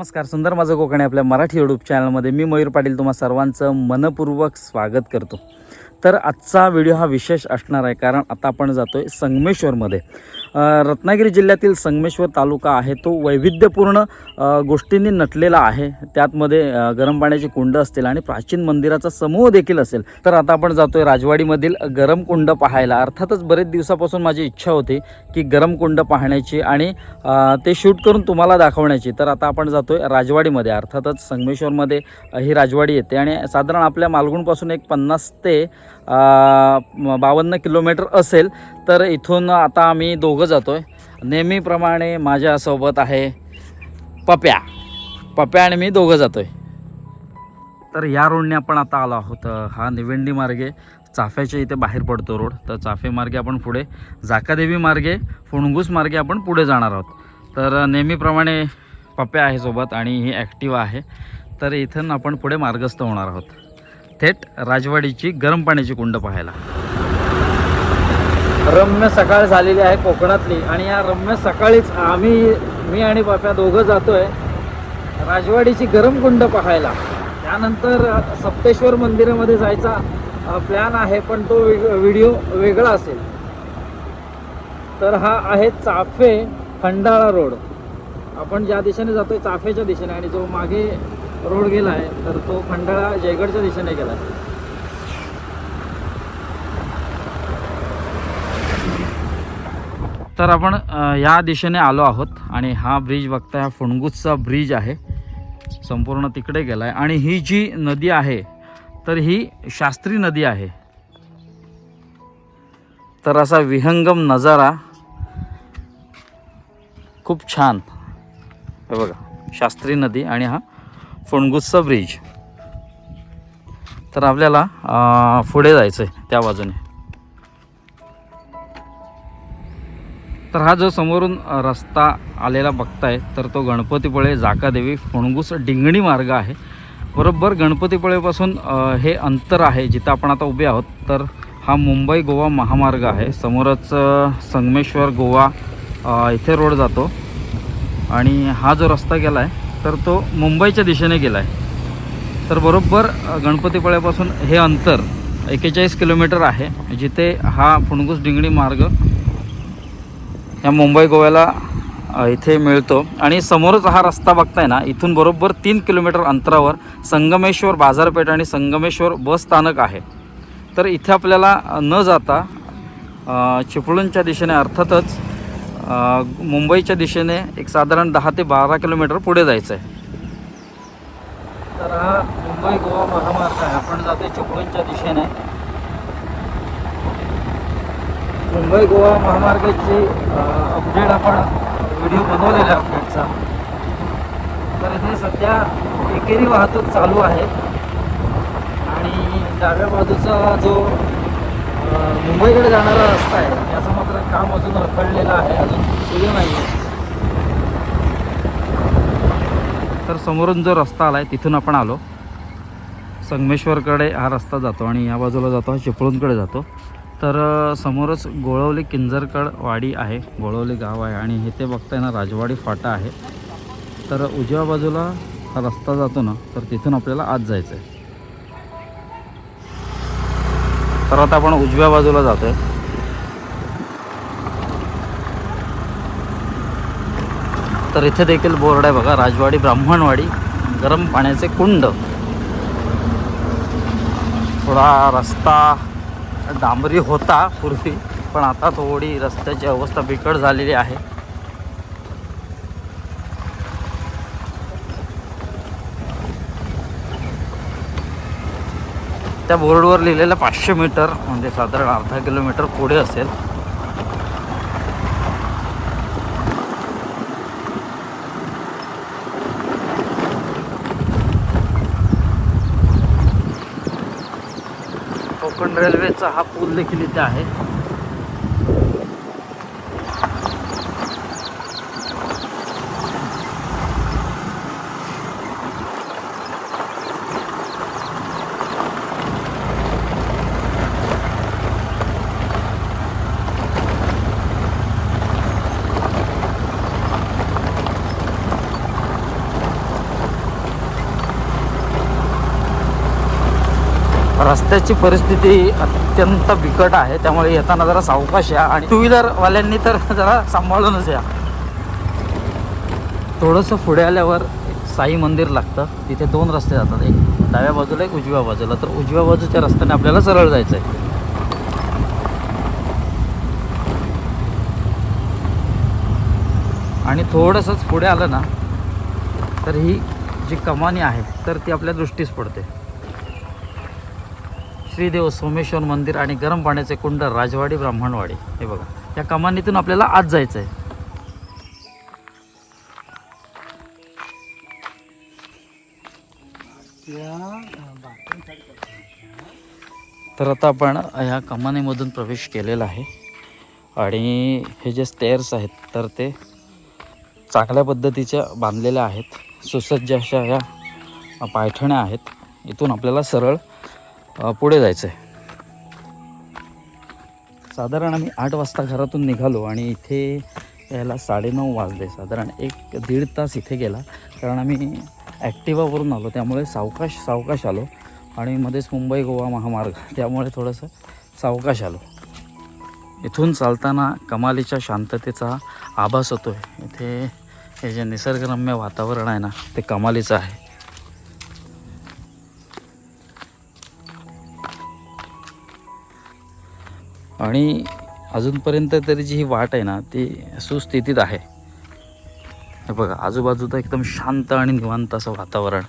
नमस्कार सुंदर माझं कोकणी आपल्या मराठी यूट्यूब चॅनलमध्ये मी मयूर पाटील तुम्हा सर्वांचं मनपूर्वक स्वागत करतो. तर आजचा व्हिडिओ हा विशेष असणार आहे कारण आता आपण जातो आहे संगमेश्वरमध्ये. रत्नागिरी जिल्ह्यातील संगमेश्वर तालुका आहे. तो वैविध्यपूर्ण गोष्टींनी नटलेला आहे. त्यातमध्ये गरम पाण्याची कुंड असतील आणि प्राचीन मंदिराचा समूह देखील असेल. तर आता आपण जातो आहे राजवाडीमधील गरम कुंड पाहायला. अर्थातच बरेच दिवसापासून माझी इच्छा होती की गरम कुंड पाहण्याची आणि ते शूट करून तुम्हाला दाखवण्याची. तर आता आपण जातो आहे राजवाडीमध्ये. अर्थातच संगमेश्वरमध्ये ही राजवाडी येते आणि साधारण आपल्या मालगुणपासून एक पन्नास ते बावन्न किलोमीटर असेल तर इथून आता आम्ही दोघं जातो आहे नेहमीप्रमाणे माझ्यासोबत आहे पप्या. पप्या आणि मी दोघं जातो आहे तर या रोडने आपण आता आलो आहोत हा निवेंडी मार्गे. चाफ्याच्या इथे बाहेर पडतो रोड तर चाफे मार्गे आपण पुढे जाकादेवी मार्गे फुणगूस मार्गे आपण पुढे जाणार आहोत. तर नेहमीप्रमाणे पप्या आहे सोबत आणि ही ॲक्टिवा आहे. तर इथून आपण पुढे मार्गस्थ होणार आहोत. थेट राजवाडीची गरम पाण्याची कुंड पाहायला. रम्य सकाळ झालेली आहे कोकणातली आणि या रम्य सकाळीच आम्ही मी आणि बाप्या दोघं जातोय राजवाडीची गरम कुंड पाहायला. त्यानंतर सप्तेश्वर मंदिरामध्ये जायचा प्लॅन आहे पण तो व्हिडिओ वेगळा असेल. तर हा आहे चाफे खंडाळा रोड. आपण ज्या दिशेने जातोय चाफेच्या दिशेने आणि जो मागे रोड गेला आहे तर तो खंडाळा जयगडच्या दिशेने गेला आहे. तर आपण या दिशेने आलो आहोत आणि हा ब्रिज बघता हा फुणगुसचा ब्रिज आहे. संपूर्ण तिकडे गेला आहे आणि ही जी नदी आहे तर ही शास्त्री नदी आहे. तर असा विहंगम नजारा खूप छान. हे बघा शास्त्री नदी आणि हा फोणगुस्सा ब्रिज तर आपल्याला पुढे जायचं आहे त्या बाजूने. तर हा जो समोरून रस्ता आलेला बघताय तर तो गणपतीपुळे जाकादेवी फणगूस डिंगणी मार्ग आहे. बरोबर गणपतीपुळेपासून हे अंतर आहे जिथं आपण आता उभे आहोत. तर हा मुंबई गोवा महामार्ग आहे. समोरच संगमेश्वर गोवा इथे रोड जातो. आणि हा जो रस्ता गेला आहे तर तो मुंबईच्या दिशेने गेला आहे तर बरोबर अ, गणपतीपुळ्यापासून हे अंतर एक्केचाळीस किलोमीटर आहे. जिथे हा फुणगूस डिंगणी मार्ग या मुंबई गोव्याला इथे मिळतो. आणि समोरच हा रस्ता बघताय ना इथून बरोबर तीन किलोमीटर अंतरावर संगमेश्वर बाजारपेठ आणि संगमेश्वर बस स्थानक आहे. तर इथे आपल्याला न जाता चिपळूणच्या दिशेने अर्थातच मुंबईच्या दिशेने एक साधारण दहा ते बारा किलोमीटर पुढे जायचं आहे तर हा मुंबई गोवा महामार्ग आहे. आपण जातो चिपळूणच्या दिशेने. मुंबई गोवा महामार्गाची अपडेट आपण व्हिडिओ बनवलेला आहे अपडेटचा तर इथे सध्या एकेरी वाहतूक चालू आहे. आणि डाव्या बाजूचा जो मुंबईकडे जाणारा रस्ता आहे. त्याचं मात्र काम अजून रखडलेलं आहे. अजून सुरू नाही आहे तर समोरून जो रस्ता आला आहे तिथून आपण आलो. संगमेश्वरकडे हा रस्ता जातो आणि या बाजूला जातो हा चिपळूणकडे जातो. तर समोरच गोळवली किंजरकड वाडी आहे. गोळवली गाव आहे आणि इथे बघताय ना राजवाडी फाटा आहे. तर उजव्या बाजूला हा रस्ता जातो ना तर तिथून आपल्याला आत जायचं आहे तर आता आपण उजव्या बाजूला जातो आहे तर इथे देखील बोर्ड आहे बघा राजवाडी ब्राह्मणवाडी गरम पाण्याचे कुंड. थोडा रस्ता डांबरी होता पूर्वी पण आता थोडी रस्त्याची अवस्था बिकट झालेली आहे. त्या बोर्डवर लिहिलेलं पाचशे मीटर म्हणजे साधारण अर्धा किलोमीटर पुढे असेल. कोकण रेल्वेचा हा पूल देखील इथे आहे. रस्त्याची परिस्थिती अत्यंत बिकट आहे. त्यामुळे येताना जरा सावकाश या आणि टू व्हीलरवाल्यांनी तर जरा सांभाळूनच या. थोडंसं पुढे आल्यावर एक साई मंदिर लागतं. तिथे दोन रस्ते जातात. एक डाव्या बाजूला एक उजव्या बाजूला. तर उजव्या बाजूच्या रस्त्याने आपल्याला सरळ जायचं आहे आणि थोडंसंच पुढे आलं ना तर ही जी कमानी आहे तर ती आपल्या दृष्टीस पडते. श्रीदेव सोमेश्वर मंदिर आणि गरम पाण्याचे कुंड राजवाडी ब्राह्मणवाडी. हे बघा या कमानीतून आपल्याला आज जायचं आहे तर आता आपण ह्या कमानीमधून प्रवेश केलेला आहे. आणि हे जे स्टेअर्स आहेत तर ते चांगल्या पद्धतीच्या बांधलेल्या आहेत. सुसज्ज अशा ह्या पायठण्या आहेत. इथून आपल्याला सरळ पुढे जायचं आहे साधारण आम्ही आठ वाजता घरातून निघालो आणि इथे यायला साडेनऊ वाजले. साधारण एक दीड तास इथे गेला. कारण आम्ही ॲक्टिवावरून आलो त्यामुळे सावकाश सावकाश आलो. आणि मध्येच मुंबई गोवा महामार्ग त्यामुळे थोडंसं सावकाश आलो. इथून चालताना कमालीच्या शांततेचा आभास होतो आहे इथे हे जे निसर्गरम्य वातावरण आहे ना ते कमालीचं आहे. आणि अजूनपर्यंत तरी जी ही वाट आहे ना ती सुस्थितीत आहे. हे बघा आजूबाजूचं एकदम शांत आणि निवांत असं वातावरण.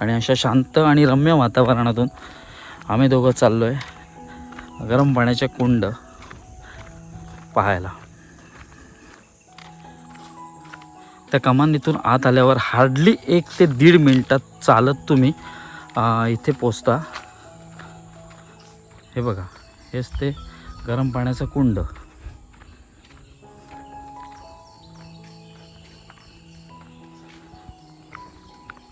आणि अशा शांत आणि रम्य वातावरणातून आम्ही दोघं चाललो आहे गरम पाण्याचे कुंड पाहायला. त्या कमानीतून आत आल्यावर हार्डली एक ते दीड मिनटात चालत तुम्ही इथे पोचता. हे बघा. हेच ते गरम पाण्याचं कुंड.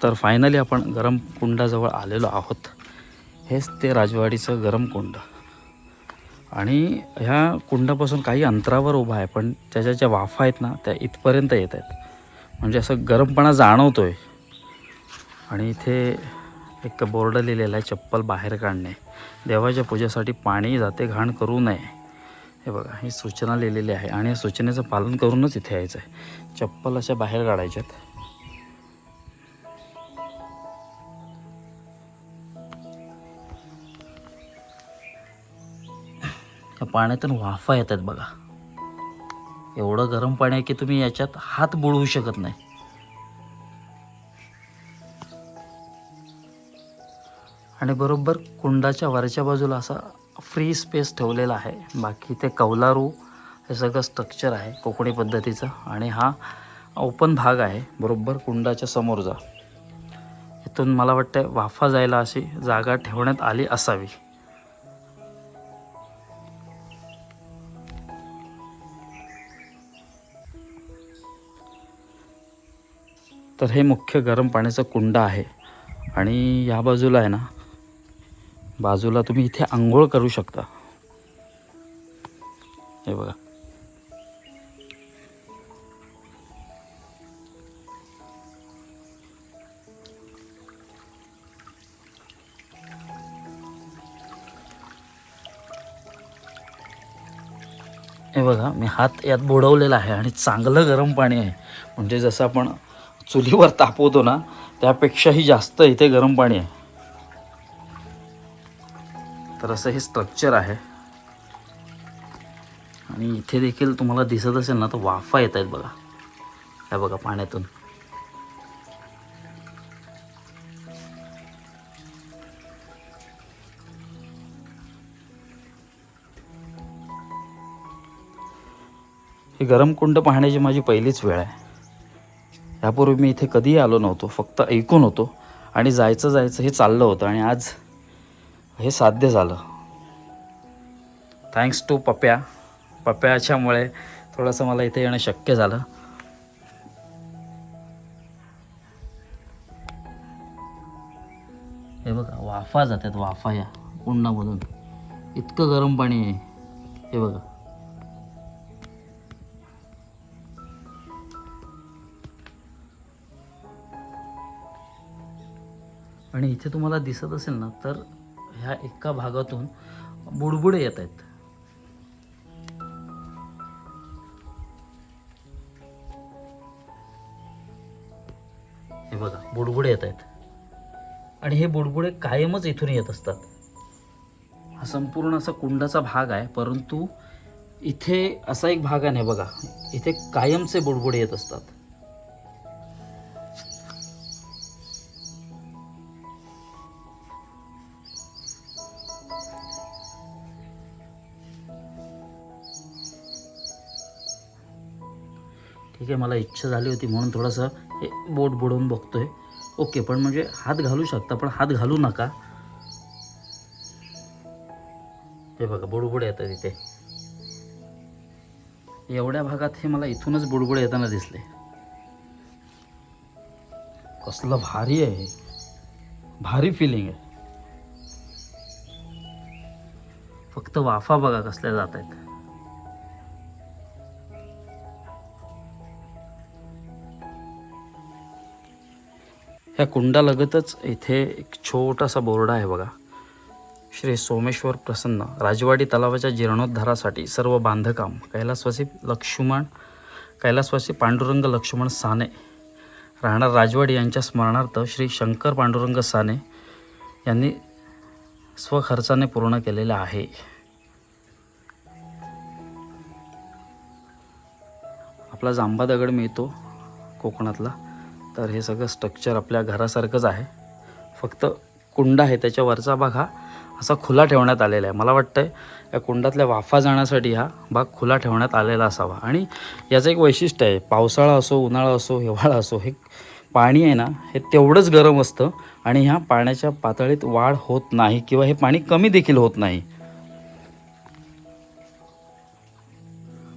तर फायनली आपण गरम कुंडाजवळ आलेलो आहोत. हेच ते राजवाडीचं गरम कुंड. आणि ह्या कुंडापासून काही अंतरावर उभा आहे पण त्याच्या ज्या वाफा आहेत ना त्या इथपर्यंत येत आहेत. म्हणजे असं गरमपणा जाणवतो आहे आणि इथे एक बोर्ड लिहिलेला आहे चप्पल बाहेर काढणे. देवाच्या पूजेसाठी पाणी जाते घाण करू नये. हे बघा ही सूचना लिहिलेली आहे आणि या सूचनेचं पालन करूनच इथे यायचं आहे चप्पल अशा बाहेर काढायच्यात. या पाण्यातून वाफा येत आहेत बघा. एवढं गरम पाणी आहे की तुम्ही याच्यात हात बुडवू शकत नाही. आणि बरोबर कुंडाच्या वरच्या बाजूला असा फ्री स्पेस ठेवलेला आहे. बाकी ते कौलारू हे सगळं स्ट्रक्चर आहे कोकणी पद्धतीचं. आणि हा ओपन भाग आहे बरोबर कुंडाच्या समोरचा. इथून मला वाटतं वाफा जायला अशी जागा ठेवण्यात आली असावी. तर हे मुख्य गरम पाण्याचं कुंड आहे. आणि या बाजूला आहे ना बाजूला तुम्ही इथे आंघोळ करू शकता. हे बघा. हे बघा मी हात यात बुडवलेला आहे आणि चांगलं गरम पाणी आहे. म्हणजे जसं आपण चुलीवर तापवतो ना त्यापेक्षाही जास्त इथे गरम पाणी आहे. तर असं हे स्ट्रक्चर आहे. आणि इथे देखील तुम्हाला दिसत असेल ना तर वाफा येत आहेत बघा. ह्या बघा पाण्यातून. हे गरम कुंड पाहण्याची माझी पहिलीच वेळ आहे. यापूर्वी मी इथे कधीही आलो नव्हतो फक्त ऐकून होतो आणि जायचं जायचं हे चाललं होतं आणि आज हे साध्य झालं. थँक्स टू पप्या. पप्याच्यामुळे थोडंसं मला इथे येणं शक्य झालं. हे बघा वाफा जातात वाफा या कुंडामधून इतकं गरम पाणी आहे. हे बघा. आणि इथे तुम्हाला दिसत असेल ना तर ह्या एका भागातून बुडबुडे येत आहेत. हे बघा बुडबुडे येत आहेत. आणि हे बुडबुडे कायमच इथून येत असतात. हा संपूर्ण असा कुंडाचा भाग आहे परंतु इथे असा एक भाग आहे बघा. इथे कायमचे बुडबुडे येत असतात. ठीक आहे मला इच्छा झाली होती म्हणून थोडंसं हे बोट बुडवून बघतोय. ओके पण म्हणजे हात घालू शकता पण हात घालू नका. हे बघा बुडबुड येतात इथे. एवढ्या भागात हे मला इथूनच बुडबुड येताना दिसले. कसलं भारी आहे. भारी फिलिंग आहे. फक्त वाफा बघा कसल्या जात आहेत ह्या कुंडालगतच इथे एक छोटासा बोर्ड आहे बघा. श्री सोमेश्वर प्रसन्न राजवाडी तलावाच्या जीर्णोद्धारासाठी सर्व बांधकाम कैलासवासी लक्ष्मण कैलासवासी पांडुरंग लक्ष्मण साने राहणार राजवाडी यांच्या स्मरणार्थ श्री शंकर पांडुरंग साने यांनी स्वखर्चाने पूर्ण केलेलं आहे. आपला जांबा दगड मिळतो कोकणातला. तर हे सगळं स्ट्रक्चर आपल्या घरासारखंच आहे. फक्त कुंड आहे त्याच्या वरचा भाग हा असा खुला ठेवण्यात आलेला आहे. मला वाटतं या कुंडातल्या वाफा जाण्यासाठी हा भाग खुला ठेवण्यात आलेला असावा. आणि याचं एक वैशिष्ट्य आहे पावसाळा असो उन्हाळा असो हिवाळा असो हे पाणी आहे ना हे तेवढंच गरम असतं आणि ह्या पाण्याच्या पातळीत वाढ होत नाही किंवा हे पाणी कमी देखील होत नाही.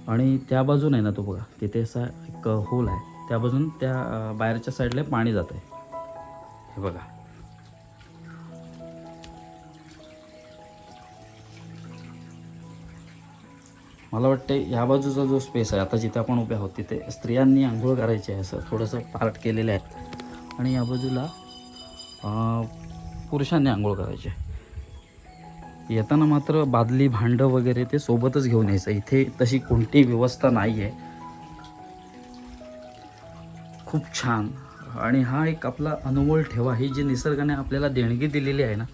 आणि त्या बाजून आहे ना तो बघा तिथे असा एक होल आहे. त्या बाजून त्या बाहेरच्या साईडला पाणी जात आहे हे बघा. मला वाटते ह्या बाजूचा जो स्पेस आहे आता जिथे आपण उभे आहोत तिथे स्त्रियांनी आंघोळ करायची आहे असं थोडंसं पार्ट केलेलं आहे आणि या बाजूला पुरुषांनी आंघोळ करायची आहे. येताना मात्र बादली भांडं वगैरे ते सोबतच घेऊन यायचं. इथे तशी कोणतीही व्यवस्था नाही आहे खूप छान. आणि हा एक आपला अनमोल ठेवा ही जी निसर्गाने आपल्याला देणगी दिलेली आहे ना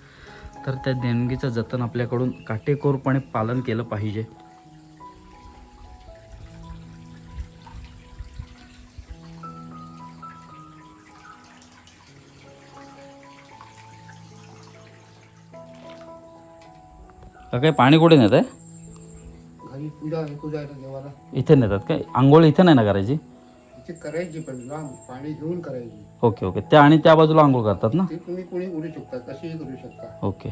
तर त्या देणगीचं जतन आपल्याकडून काटेकोरपणे पालन केलं पाहिजे. काय पाणी कुठे नेत आहे इथे नेतात काय? आंघोळ इथे नाही ना करायची? तिथे करायची पण लांब पाणी घेऊन करायची. Okay okay. त्या आणि त्या बाजूला आंघोळ करतात ना? ते तुम्ही कोणी करू शकता कशीही करू शकता. ओके.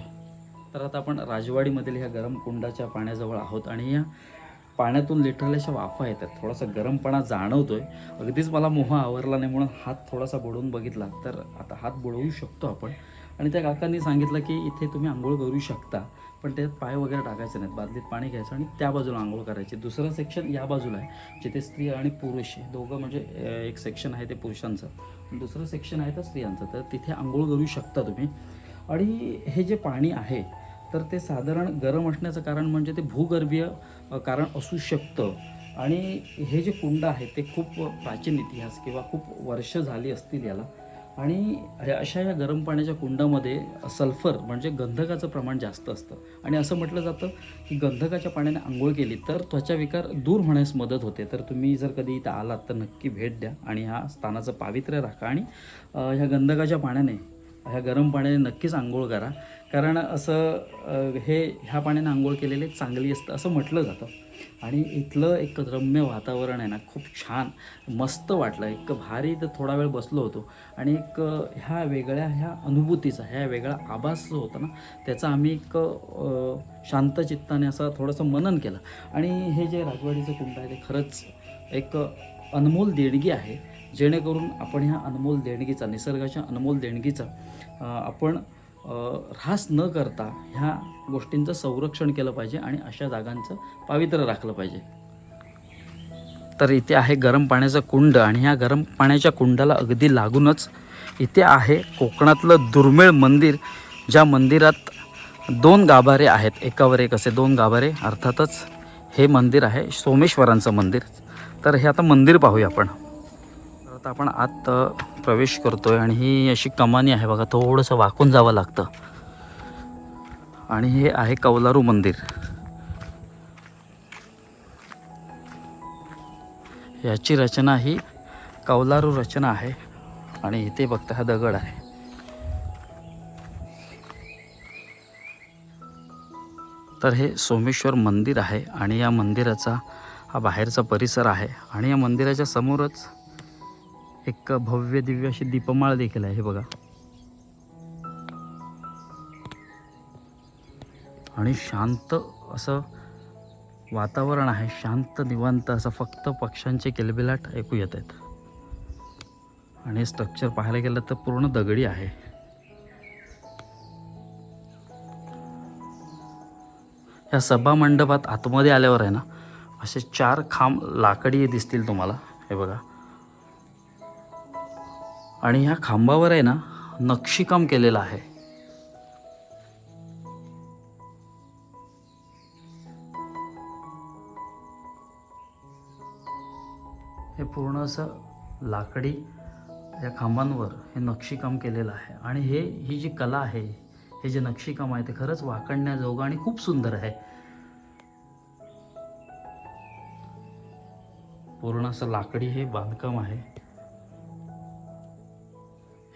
तर आता आपण राजवाडीमधील ह्या गरम कुंडाच्या पाण्याजवळ आहोत आणि या पाण्यातून लिटरल्याशा वाफा येतात. थोडासा गरमपणा जाणवतोय. अगदीच मला मोह आवरला नाही म्हणून हात थोडासा बुडवून बघितला. तर आता हात बुडवू शकतो आपण. आणि त्या काकांनी सांगितलं की इथे तुम्ही आंघोळ करू शकता पण त्यात पाय वगैरे टाकायचे नाहीत बादलीत पाणी घ्यायचं आणि त्या बाजूला आंघोळ करायची. दुसरं सेक्शन या बाजूला आहे जिथे स्त्री आणि पुरुष दोघं म्हणजे एक सेक्शन आहे ते पुरुषांचं. दुसरं सेक्शन आहे तर स्त्रियांचं. तर तिथे आंघोळ करू शकता तुम्ही. आणि हे जे पाणी आहे तर ते साधारण गरम असण्याचं कारण म्हणजे ते भूगर्भीय कारण असू शकतं. आणि हे जे कुंड आहे ते खूप प्राचीन इतिहास किंवा खूप वर्ष झाली असतील याला. आणि अशा या गरम पाण्याच्या कुंडामध्ये सल्फर म्हणजे गंधकाचं प्रमाण जास्त असतं. आणि असं म्हटलं जातं की गंधकाच्या पाण्याने आंघोळ केली तर त्वचा विकार दूर होण्यास मदत होते. तर तुम्ही जर कधी इथं आलात तर नक्की भेट द्या आणि ह्या स्थानाचं पावित्र्य राखा. आणि ह्या गंधकाच्या पाण्याने ह्या गरम पाण्याने नक्कीच आंघोळ करा. कारण असं हे ह्या पाण्याने आंघोळ केलेले चांगली असतं असं म्हटलं जातं. आणि इथलं एक रम्य वातावरण आहे ना खूप छान मस्त वाटलं. एक भारी इथं थोडा वेळ बसलो होतो. आणि एक ह्या वेगळ्या ह्या अनुभूतीचा ह्या वेगळा आभास जो होता ना त्याचा आम्ही एक शांत चित्ताने असं थोडंसं मनन केलं. आणि हे जे राजवाडीचं कुंड आहे ते खरंच एक अनमोल देणगी आहे. जेणेकरून आपण ह्या अनमोल देणगीचा निसर्गाच्या अनमोल देणगीचा आपण ऱ्हास न करता ह्या गोष्टींचं संरक्षण केलं पाहिजे आणि अशा जागांचं पावित्र्य राखलं पाहिजे. तर इथे आहे गरम पाण्याचं कुंड आणि ह्या गरम पाण्याच्या कुंडाला अगदी लागूनच इथे आहे कोकणातलं दुर्मिळ मंदिर ज्या मंदिरात दोन गाभारे आहेत. एकावर एक असे दोन गाभारे अर्थातच हे मंदिर आहे सोमेश्वरांचं मंदिर. तर हे आता मंदिर पाहूया आपण. आता आपण आत प्रवेश करतोय आणि ही अशी कमानी आहे बघा थोडंसं वाकून जावं लागतं. आणि हे आहे कौलारू मंदिर. याची रचना ही कौलारू रचना आहे आणि इथे बघता हा दगड आहे. तर हे सोमेश्वर मंदिर आहे आणि या मंदिराचा हा बाहेरचा परिसर आहे आणि या मंदिराच्या समोरच एक भव्य दिव्य अशी दीपमाळ देखील आहे हे बघा. आणि शांत असं वातावरण आहे शांत निवांत असं फक्त पक्ष्यांचे किलबिलाट ऐकू येत आहेत. आणि स्ट्रक्चर पाहायला गेलं तर पूर्ण दगडी आहे. या सभा मंडपात आतमध्ये आल्यावर आहे ना असे चार खांब लाकडी दिसतील तुम्हाला हे बघा. आणि ह्या खांबावर आहे ना नक्षीकाम केलेलं आहे. हे पूर्ण असं लाकडी या खांबांवर हे नक्षीकाम केलेलं आहे. आणि हे ही जी कला आहे हे जे नक्षीकाम आहे ते खरंच वाकणण्याजोगं आणि खूप सुंदर आहे. पूर्ण असं लाकडी हे बांधकाम आहे.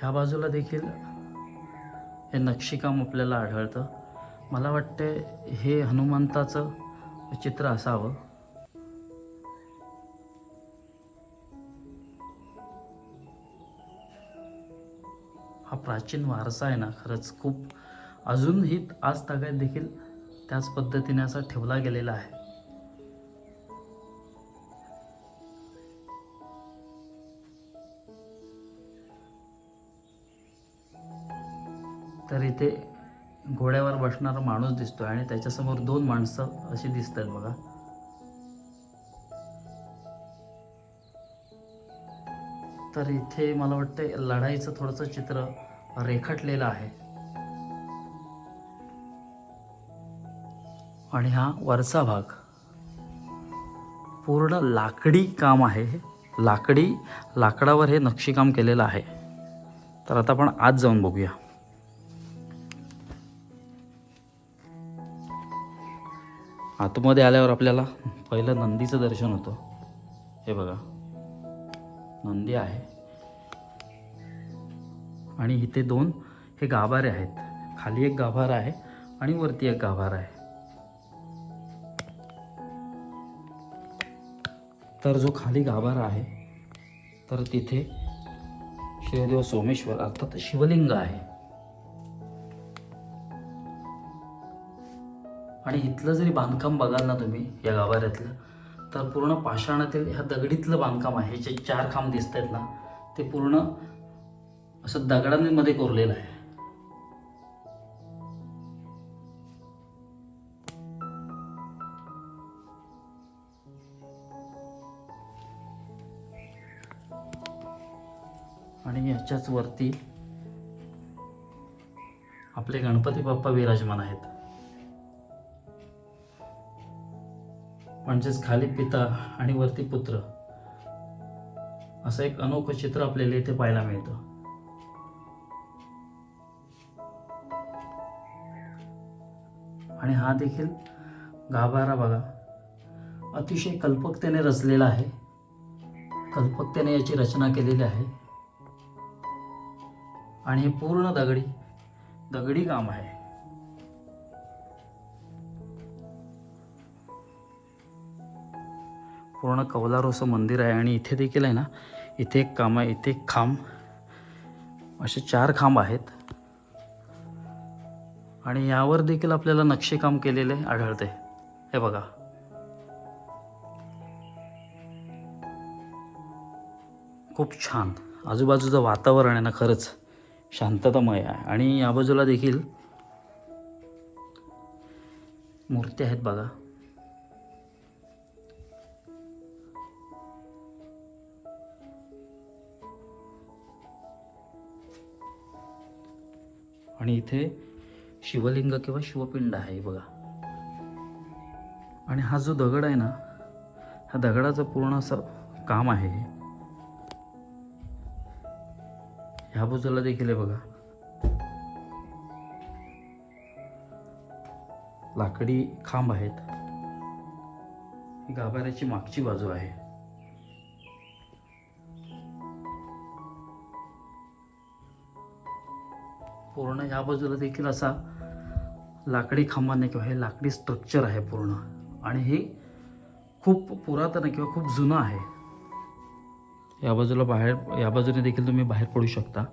ह्या बाजूला देखील हे नक्षीकाम आपल्याला आढळतं. मला वाटते हे हनुमंताचं चित्र असावं. हा प्राचीन वारसा आहे ना खरंच खूप अजूनही आज तगायत देखील त्याच पद्धतीने असा ठेवला गेलेला आहे. तर इथे घोड्यावर बसणारा माणूस दिसतोय आणि त्याच्यासमोर दोन माणसं अशी दिसत आहेत बघा. तर इथे मला वाटतं लढाईचं थोडंसं चित्र रेखाटलेलं आहे. आणि हा वरचा भाग. पूर्ण लाकडी काम आहे हे. लाकडी लाकडावर हे नक्षीकाम केलेलं आहे. तर आता आपण आज जाऊन बघूया. आतमध्ये आल्यावर आपल्याला पहिलं नंदीचं दर्शन होतं. हे बघा. नंदी आहे. आणि इथे दोन हे गाभारे आहेत. खाली एक गाभारा आहे आणि वरती एक गाभारा आहे. तर जो खाली गाभारा आहे तर तिथे शिवदेव सोमेश्वर अर्थात शिवलिंग आहे. आणि इथलं जरी बांधकाम बघाल ना तुम्ही या गाभाऱ्यातलं तर पूर्ण पाषाणातील ह्या दगडीतलं बांधकाम आहे. जे चार खांब दिसत आहेत ना ते पूर्ण असं दगडांमध्ये कोरलेलं आहे. आणि याच्याच वरती आपले गणपती बाप्पा विराजमान आहेत. म्हणजेच खाली पिता आणि वरती पुत्र. असं एक अनोखं चित्र आपल्याला इथे पाहायला मिळतं. आणि हा देखील गाभारा बघा. अतिशय कल्पकतेने रचलेला आहे. कल्पकतेने याची रचना केलेली आहे. आणि हे पूर्ण दगडी दगडी काम आहे. पूर्ण कौलारोचं मंदिर आहे आणि इथे देखील आहे ना इथे एक काम आहे इथे एक खांब. असे चार खांब आहेत. आणि यावर देखील आपल्याला नक्षीकाम केलेले आढळते. हे बघा. खूप छान. आजूबाजूचं वातावरण आहे ना खरंच शांततामय आहे. आणि या बाजूला देखील मूर्ती आहेत बघा. आणि इथे शिवलिंग किंवा शिवपिंड आहे बघा. आणि हा जो दगड आहे ना हा दगडाचं पूर्ण असं काम आहे ह्या बाजूला देखील आहे बघा. लाकडी खांब आहेत. गाभाऱ्याची मागची बाजू आहे. पूर्ण ह्या बाजूला देखील असा लाकडी खांबाने किंवा हे लाकडी स्ट्रक्चर आहे पूर्ण. आणि हे खूप पुरातन किंवा खूप जुनं आहे. या बाजूला बाहेर या बाजूने देखील तुम्ही बाहेर पडू शकता.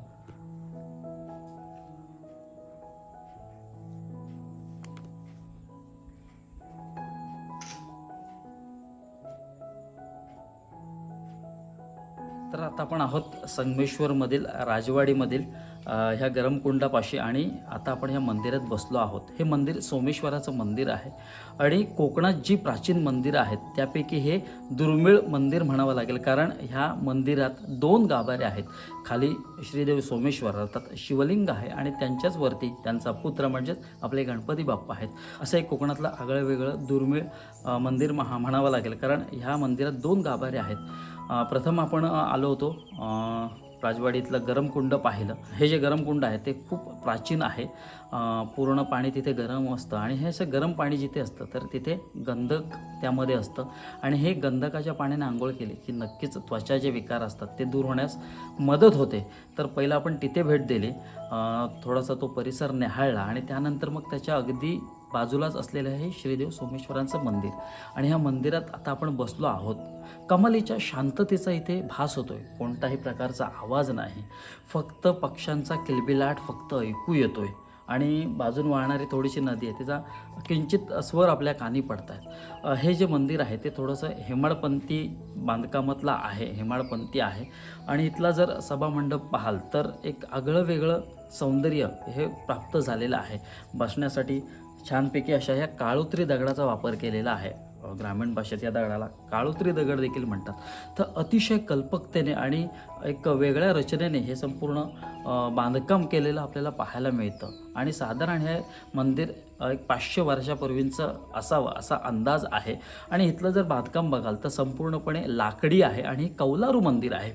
तर आता आपण आहोत संगमेश्वरमधील राजवाडीमधील मधील ह्या गरम कुंडापाशी आणि आता आपण ह्या मंदिरात बसलो आहोत. हे मंदिर सोमेश्वराचं मंदिर आहे आणि कोकणात जी प्राचीन मंदिरं आहेत त्यापैकी हे दुर्मिळ मंदिर म्हणावं लागेल. कारण ह्या मंदिरात दोन गाभारे आहेत. खाली श्रीदेव सोमेश्वर अर्थात शिवलिंग आहे आणि त्यांच्याच वरती त्यांचा पुत्र म्हणजेच आपले गणपती बाप्पा आहेत. असं एक कोकणातलं आगळं वेगळं दुर्मिळ मंदिर महा म्हणावं लागेल. कारण ह्या मंदिरात दोन गाभारे आहेत. प्रथम आपण आलो होतो राजवाडीतलं गरम कुंड पाहिलं. हे जे गरम कुंड आहे ते खूप प्राचीन आहे. पूर्ण पाणी तिथे गरम असतं आणि हे असं गरम पाणी जिथे असतं तर तिथे गंधक त्यामध्ये असतं. आणि हे गंधकाच्या पाण्याने आंघोळ केली की नक्कीच त्वचा जे विकार असतात ते दूर होण्यास मदत होते. तर पहिलं आपण तिथे भेट दिली. थोडासा तो परिसर निहाळला आणि त्यानंतर मग त्याच्या अगदी बाजूलाच असलेलं हे श्रीदेव सोमेश्वरांचं मंदिर. आणि ह्या मंदिरात आता आपण बसलो आहोत. कमलीच्या शांततेचा इथे भास होतोय. कोणताही प्रकारचा आवाज नाही. फक्त पक्ष्यांचा किलबिलाट फक्त ऐकू येतोय. आणि बाजून वाहणारी थोडीशी नदी आहे. तिचा किंचित स्वर आपल्या कानी पडत आहेत हे जे मंदिर आहे ते थोडंसं हेमाडपंथी बांधकामातलं आहे. हेमाडपंथी आहे. आणि इथला जर सभामंडप पाहाल तर एक आगळं वेगळं सौंदर्य हे प्राप्त झालेलं आहे. बसण्यासाठी छानपैकी अशा ह्या काळोत्री दगडाचा वापर केलेला आहे. ग्रामीण भाषेत या दगडाला काळोत्री दगड देखील म्हणतात. तर अतिशय कल्पकतेने आणि एक वेगळ्या रचनेने हे संपूर्ण बांधकाम केलेलं आपल्याला पाहायला मिळतं. आणि साधारण हे मंदिर एक पाचशे वर्षापूर्वींचं असावं असा अंदाज आहे. आणि इथलं जर बांधकाम बघाल तर संपूर्णपणे लाकडी आहे आणि कौलारू मंदिर आहे.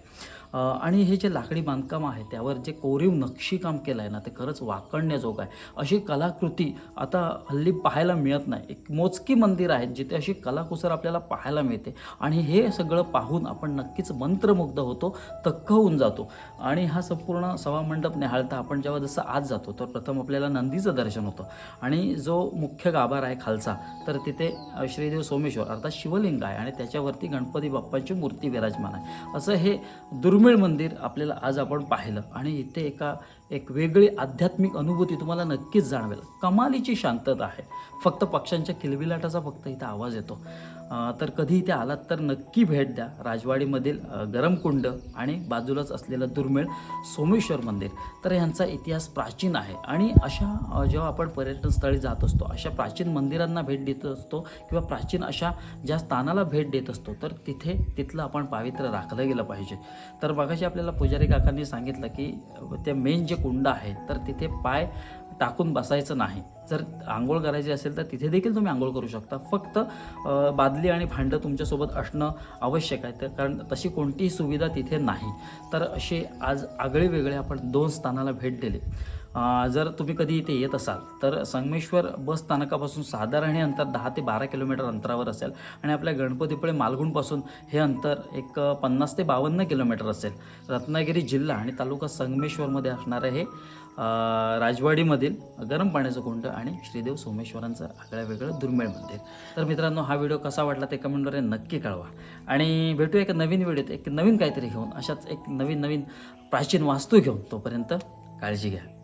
आणि हे जे लाकडी बांधकाम आहे त्यावर जे कोरीव नक्षीकाम केलं आहे ना ते खरंच वाकडण्याजोगं आहे. अशी कलाकृती आता हल्ली पाहायला मिळत नाही. एक मोजकी मंदिर आहेत जिथे अशी कलाकुसर आपल्याला पाहायला मिळते. आणि हे सगळं पाहून आपण नक्कीच मंत्रमुग्ध होतो थक्क होऊन जातो. आणि हा संपूर्ण सभामंडप निहाळता आपण जेव्हा जसं आज जातो तर प्रथम आपल्याला नंदीचं दर्शन होतं. आणि जो मुख्य गाभार आहे खालचा तर तिथे श्रीदेव सोमेश्वर अर्थात शिवलिंग आहे. आणि त्याच्यावरती गणपती बाप्पांची मूर्ती विराजमान आहे. असं हे दुर्मिळ मंदिर आपल्याला आज आपण पाहिलं आणि इथे एका एक वेगळी आध्यात्मिक अनुभूती तुम्हाला नक्कीच जाणवेल. कमालीची शांतता आहे. फक्त पक्ष्यांच्या किलबिलाटाचा फक्त इथं आवाज येतो. तर कधी इथे आलात तर नक्की भेट द्या. राजवाडीमधील गरमकुंड गरम कुंड आणि बाजूलाच असलेलं दुर्मिळ सोमेश्वर मंदिर. तर यांचा इतिहास प्राचीन आहे आणि अशा जेव्हा आपण पर्यटन स्थळी जात असतो अशा प्राचीन मंदिरांना भेट देत असतो किंवा प्राचीन अशा ज्या स्थानाला भेट देत असतो तर तिथे तिथलं आपण पावित्र्य राखलं गेलं पाहिजे. तर मगाशी आपल्याला पुजारी काकांनी सांगितलं की ते मेन जे कुंड आहे तर तिथे पाय टाकून बसायचं नाही. जर आंघोळ करायची असेल तर तिथे देखील तुम्ही आंघोळ करू शकता. फक्त बादली आणि भांडं तुमच्यासोबत असणं आवश्यक आहे. तर कारण तशी कोणतीही सुविधा तिथे नाही. तर असे आज आगळे वेगळे आपण दोन स्थानाला भेट दिली. जर तुम्ही कधी इथे येत असाल तर संगमेश्वर बस स्थानकापासून साधारण हे अंतर दहा ते बारा किलोमीटर अंतरावर असेल. आणि आपल्या गणपतीपुळे मालगुणपासून हे अंतर एक पन्नास ते बावन्न किलोमीटर असेल. रत्नागिरी जिल्हा आणि तालुका संगमेश्वरमध्ये असणारं हे राजवाडीमधील गरम पाण्याचं कुंड आणि श्रीदेव सोमेश्वरांचं आगळं वेगळं दुर्मिळ मंदिर. तर मित्रांनो हा व्हिडिओ कसा वाटला ते कमेंटद्वारे नक्की कळवा. आणि भेटू एका नवीन व्हिडिओत एक नवीन काहीतरी घेऊन अशाच एक नवीन नवीन प्राचीन वास्तू घेऊन तोपर्यंत काळजी घ्या.